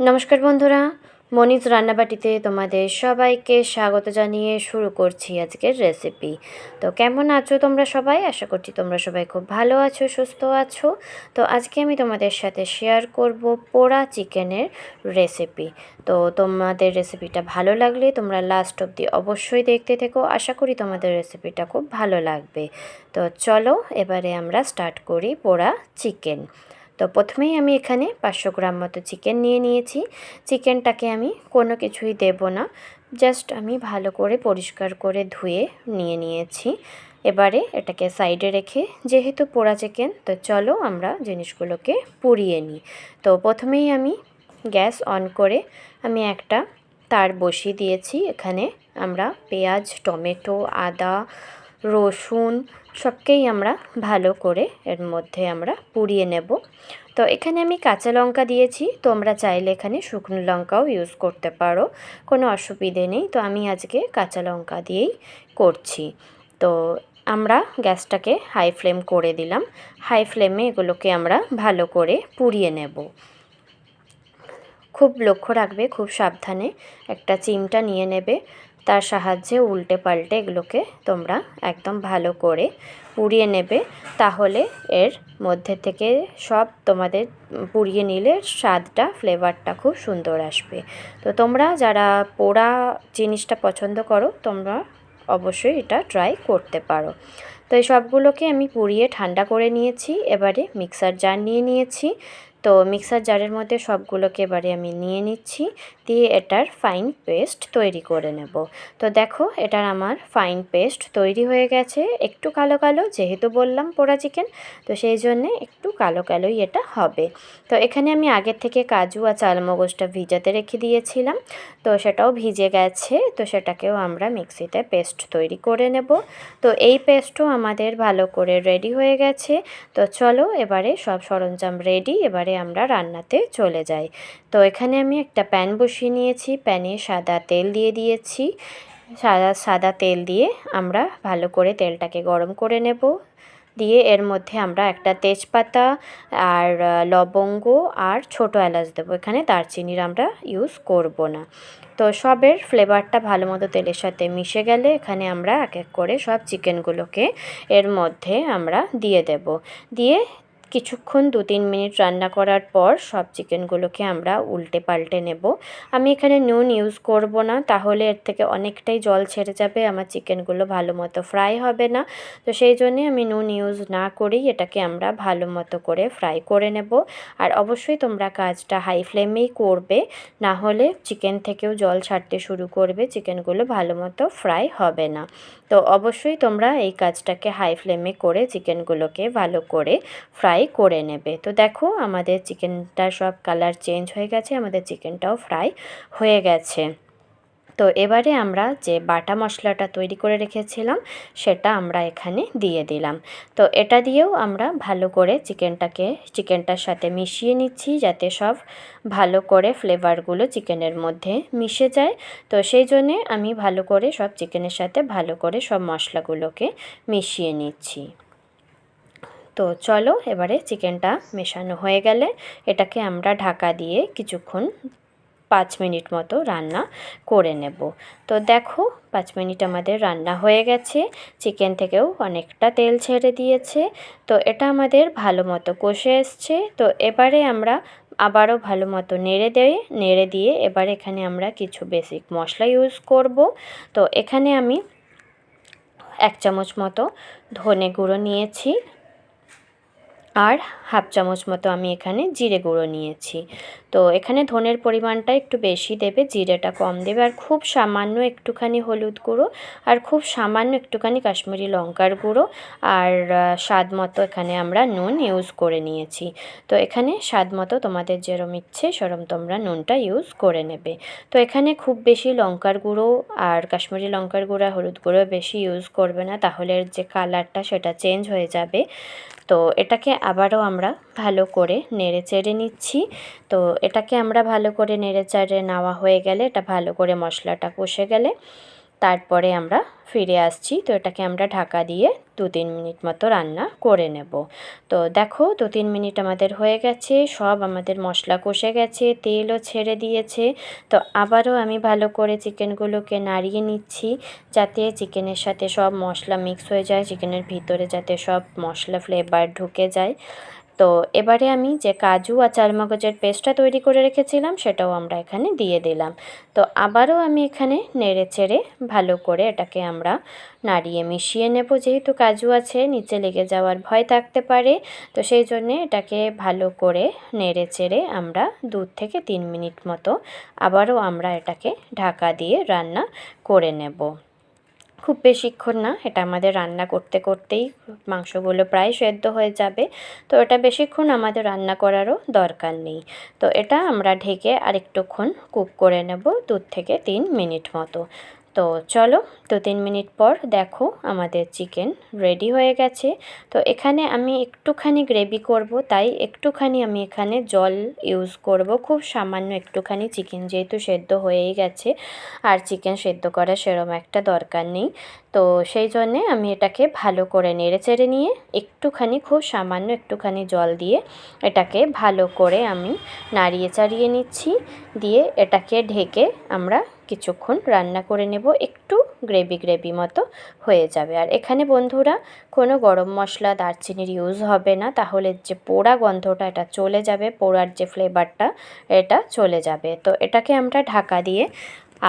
নমস্কার বন্ধুরা, মনিজ রান্নাবাটিতে তোমাদের সবাইকে স্বাগত জানিয়ে শুরু করছি আজকের রেসিপি তো কেমন আছো তোমরা সবাই? আশা করছি তোমরা সবাই খুব ভালো আছো, সুস্থ আছো। তো আজকে আমি তোমাদের সাথে শেয়ার করব পোড়া চিকেনের রেসিপি তো তোমাদের রেসিপিটা ভালো লাগলে তোমরা লাস্ট অবধি অবশ্যই দেখতে থেকো। আশা করি তোমাদের রেসিপিটা খুব ভালো লাগবে। তো চলো, এবারে আমরা স্টার্ট করি পোড়া চিকেন। তো প্রথমেই আমি এখানে পাঁচশো গ্রাম মতো চিকেন নিয়ে নিয়েছি। চিকেনটাকে আমি কোনো কিছুই দেব না, জাস্ট আমি ভালো করে পরিষ্কার করে ধুয়ে নিয়ে নিয়েছি। এবারে এটাকে সাইডে রেখে, যেহেতু পোড়া চিকেন, তো চলো আমরা জিনিসগুলোকে পুড়িয়ে নিই। তো প্রথমেই আমি গ্যাস অন করে আমি একটা তার বসিয়ে দিয়েছি। এখানে আমরা পেঁয়াজ, টমেটো, আদা রসুন সবকেই আমরা ভালো করে এর মধ্যে আমরা পুড়িয়ে নেব। তো এখানে আমি কাঁচা লঙ্কা দিয়েছি, তোমরা চাইলে এখানে শুকনো লঙ্কাও ইউজ করতে পারো, কোনো অসুবিধে নেই। তো আমি আজকে কাঁচা লঙ্কা দিয়েই করছি। তো আমরা গ্যাসটাকে হাই ফ্লেম করে দিলাম। হাই ফ্লেমে এগুলোকে আমরা ভালো করে পুড়িয়ে নেব। খুব লক্ষ্য রাখবে, খুব সাবধানে একটা চিমটা নিয়ে নেবে। তার সাহায্যে উল্টে পাল্টে এগুলোকে তোমরা একদম ভালো করে পুড়িয়ে নেবে। তাহলে এর মধ্যে থেকে সব তোমাদের পুড়িয়ে নিলে স্বাদটা ফ্লেভারটা খুব সুন্দর আসবে। তো তোমরা যারা পোড়া জিনিসটা পছন্দ করো, তোমরা অবশ্যই এটা ট্রাই করতে পারো। তো এই সবগুলোকে আমি পুড়িয়ে ঠান্ডা করে নিয়েছি, এবারে মিক্সার জার নিয়ে নিয়েছি। তো মিক্সার জারের মধ্যে সবগুলোকে এবারে আমি নিয়ে নিচ্ছি, দিয়ে এটার ফাইন পেস্ট তৈরি করে নেব। তো দেখো, এটার আমার ফাইন পেস্ট তৈরি হয়ে গেছে। একটু কালো কালো, যেহেতু বললাম পোড়া চিকেন তো সেই জন্যে একটু কালো কালোই এটা হবে। তো এখানে আমি আগের থেকে কাজু আর চালমগজটা ভিজাতে রেখে দিয়েছিলাম, তো সেটাও ভিজে গেছে। তো সেটাকেও আমরা মিক্সিতে পেস্ট তৈরি করে নেব। তো এই পেস্টও আমাদের ভালো করে রেডি হয়ে গেছে। তো চলো, এবারে সব সরঞ্জাম রেডি এবারে আমরা রান্নাতে চলে যাই। তো এখানে আমি একটা প্যান বসিয়ে নিয়েছি। প্যানে সাদা তেল দিয়ে দিয়েছি। সাদা সাদা তেল দিয়ে আমরা ভালো করে তেলটাকে গরম করে নেব। দিয়ে এর মধ্যে আমরা একটা তেজপাতা আর লবঙ্গ আর ছোটো এলাচ দেবো। এখানে দারচিনির আমরা ইউজ করব না। তো সবের ফ্লেভারটা ভালো মতো তেলের সাথে মিশে গেলে এখানে আমরা এক এক করে সব চিকেনগুলোকে এর মধ্যে আমরা দিয়ে দেব। দিয়ে কিছুক্ষণ দু তিন মিনিট রান্না করার পর সব চিকেনগুলোকে আমরা উল্টে পাল্টে নেব। আমি এখানে নুন ইউজ করব না, তাহলে এর থেকে অনেকটাই জল ছেড়ে যাবে, আমার চিকেনগুলো ভালো মতো ফ্রাই হবে না। তো সেই জন্যে আমি নুন ইউজ না করেই এটাকে আমরা ভালো মতো করে ফ্রাই করে নেব। আর অবশ্যই তোমরা কাজটা হাই ফ্লেমেই করবে, না হলে চিকেন থেকেও জল ছাড়তে শুরু করবে, চিকেনগুলো ভালো মতো ফ্রাই হবে না। তো অবশ্যই তোমরা এই কাজটাকে হাই ফ্লেমে করে চিকেনগুলোকে ভালো করে ফ্রাই করে নেবে। তো দেখো আমাদের চিকেনটা সব কালার চেঞ্জ হয়ে গেছে, আমাদের চিকেনটাও ফ্রাই হয়ে গেছে। তো এবারে আমরা যে বাটা মশলাটা তৈরি করে রেখেছিলাম, সেটা আমরা এখানে দিয়ে দিলাম। তো এটা দিয়েও আমরা ভালো করে চিকেনটাকে, চিকেনটার সাথে মিশিয়ে নিচ্ছি যাতে সব ভালো করে ফ্লেভারগুলো চিকেনের মধ্যে মিশে যায়। তো সেই জন্যে আমি ভালো করে সব চিকেনের সাথে ভালো করে সব মশলাগুলোকে মিশিয়ে নিচ্ছি। তো চলো এবারে চিকেনটা মেশানো হয়ে গেলে এটাকে আমরা ঢাকা দিয়ে কিছুক্ষণ পাঁচ মিনিট মতো রান্না করে নেব। তো দেখো, পাঁচ মিনিট আমাদের রান্না হয়ে গেছে। চিকেন থেকেও অনেকটা তেল ছেড়ে দিয়েছে। তো এটা আমাদের ভালো মতো কষে এসছে। তো এবারে আমরা আবারও ভালো মতো নেড়ে দেয়, নেড়ে দিয়ে এবার এখানে আমরা কিছু বেসিক মশলা ইউজ করব। তো এখানে আমি এক চামচ মতো ধনে গুঁড়ো নিয়েছি আর হাফ চামচ মতো আমি এখানে জিরে গুঁড়ো নিয়েছি। তো এখানে ধনের পরিমাণটা একটু বেশি দেবে, জিরেটা কম দেবে, আর খুব সামান্য একটুখানি হলুদ গুঁড়ো, আর খুব সামান্য একটুখানি কাশ্মীরি লঙ্কার গুঁড়ো, আর স্বাদ মতো এখানে আমরা নুন ইউজ করে নিয়েছি। তো এখানে স্বাদ মতো তোমাদের যেরম ইচ্ছে সেরম তোমরা নুনটা ইউজ করে নেবে। তো এখানে খুব বেশি লঙ্কার গুঁড়ো আর কাশ্মীরি লঙ্কার গুঁড়ো হলুদ গুঁড়ো বেশি ইউজ করবে না, তাহলে যে কালারটা সেটা চেঞ্জ হয়ে যাবে। তো এটাকে আবারও আমরা ভালো করে নেড়ে চেড়ে নিচ্ছি। তো এটাকে আমরা ভালো করে নেড়ে চেড়ে নেওয়া হয়ে গেলে এটা ভালো করে মশলাটা কষে গেলে তারপরে আমরা ফিরে আসছি। তো এটাকে আমরা ঢাকা দিয়ে দু তিন মিনিট মতো রান্না করে নেব। তো দেখো দু তিন মিনিট আমাদের হয়ে গেছে, সব আমাদের মশলা কষে গেছে, তেলও ছেড়ে দিয়েছে। তো আবারও আমি ভালো করে চিকেনগুলোকে নাড়িয়ে নিচ্ছি যাতে চিকেনের সাথে সব মশলা মিক্স হয়ে যায়, চিকেনের ভিতরে যাতে সব মশলা ফ্লেভার ঢুকে যায়। তো এবারে আমি যে কাজু আর চারমগজের পেস্টটা তৈরি করে রেখেছিলাম, সেটাও আমরা এখানে দিয়ে দিলাম। তো আবারও আমি এখানে নেড়ে চেড়ে ভালো করে এটাকে আমরা নাড়িয়ে মিশিয়ে নেব। যেহেতু কাজু আছে, নিচে লেগে যাওয়ার ভয় থাকতে পারে, তো সেই জন্যে এটাকে ভালো করে নেড়ে চেড়ে আমরা দু থেকে তিন মিনিট মতো আবারও আমরা এটাকে ঢাকা দিয়ে রান্না করে নেব। খুব বেশিক্ষণ না, এটা আমাদের রান্না করতে করতেই মাংসগুলো প্রায় সেদ্ধ হয়ে যাবে। তো এটা বেশিক্ষণ আমাদের রান্না করারও দরকার নেই। তো এটা আমরা ঢেকে আরেকটুক্ষণ কুক করে নেব দু থেকে তিন মিনিট মতো। তো চলো, দু তিন মিনিট পর দেখো আমাদের চিকেন রেডি হয়ে গেছে। তো এখানে আমি একটুখানি গ্রেভি করব, তাই একটুখানি আমি এখানে জল ইউজ করব। খুব সামান্য একটুখানি চিকেন যেহেতু সেদ্ধ হয়েই গেছে, আর চিকেন সেদ্ধ করা সেরম একটা দরকার নেই। তো সেই জন্যে আমি এটাকে ভালো করে নেড়ে চেড়ে নিয়ে একটুখানি খুব সামান্য একটুখানি জল দিয়ে এটাকে ভালো করে আমি নাড়িয়ে চাড়িয়ে নিচ্ছি। দিয়ে এটাকে ঢেকে আমরা কিছুক্ষণ রান্না করে নেব, একটু গ্রেভি গ্রেভি মতো হয়ে যাবে। আর এখানে বন্ধুরা, কোনো গরম মশলা দারচিনির ইউজ হবে না, তাহলে যে পোড়া গন্ধটা এটা চলে যাবে, পোড়ার যে ফ্লেভারটা এটা চলে যাবে। তো এটাকে আমরা ঢাকা দিয়ে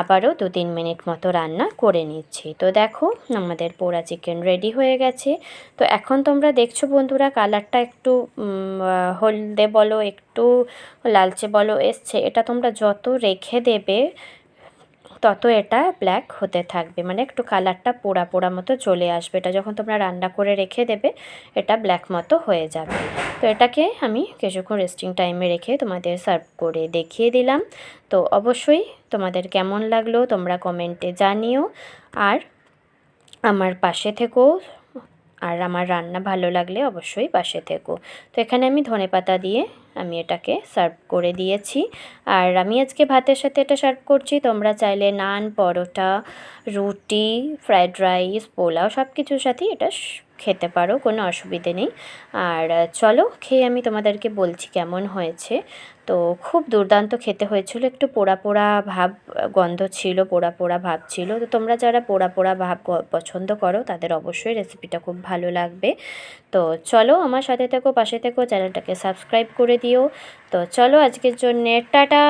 আবারও দু তিন মিনিট মতো রান্না করে নিচ্ছি। তো দেখো, আমাদের পোড়া চিকেন রেডি হয়ে গেছে। তো এখন তোমরা দেখছ বন্ধুরা কালারটা একটু হলদে বলো, একটু লালচে বলো, এসছে। এটা তোমরা যত রেখে দেবে তত এটা ব্ল্যাক হতে থাকবে। মানে একটু কালারটা পোড়া পোড়া মতো চলে আসবে। এটা যখন তোমরা রান্না করে রেখে দেবে, এটা ব্ল্যাক মতো হয়ে যাবে। তো এটাকে আমি কিছুক্ষণ রেস্টিং টাইমে রেখে তোমাদের সার্ভ করে দেখিয়ে দিলাম। তো অবশ্যই তোমাদের কেমন লাগল তোমরা কমেন্টে জানিও। আর আমার পাশে থেকেও আর আমার রান্না ভালো লাগলে অবশ্যই পাশে থেকো। তো এখানে আমি ধনে পাতা দিয়ে আমি এটাকে সার্ভ করে দিয়েছি। আর আমি আজকে ভাতের সাথে এটা সার্ভ করছি। তোমরা চাইলে নান, পরোটা, রুটি ফ্রায়েড রাইস পোলাও সব কিছুর সাথেই এটা খেতে পারো, কোনো অসুবিধে নেই। আর চলো, খেয়ে আমি তোমাদেরকে বলছি কেমন হয়েছে। তো খুব দুর্দান্ত খেতে হয়েছিল। একটু পোড়া পোড়া ভাব, গন্ধ ছিল, পোড়া পোড়া ভাব ছিল। তো তোমরা যারা পোড়া পোড়া ভাব পছন্দ করো, তাদের অবশ্যই রেসিপিটা খুব ভালো লাগবে। তো চলো আমার সাথে থেকো, পাশে থেকো, চ্যানেলটাকে সাবস্ক্রাইব করে দিও। তো চলো আজকের জন্যে, টাটা!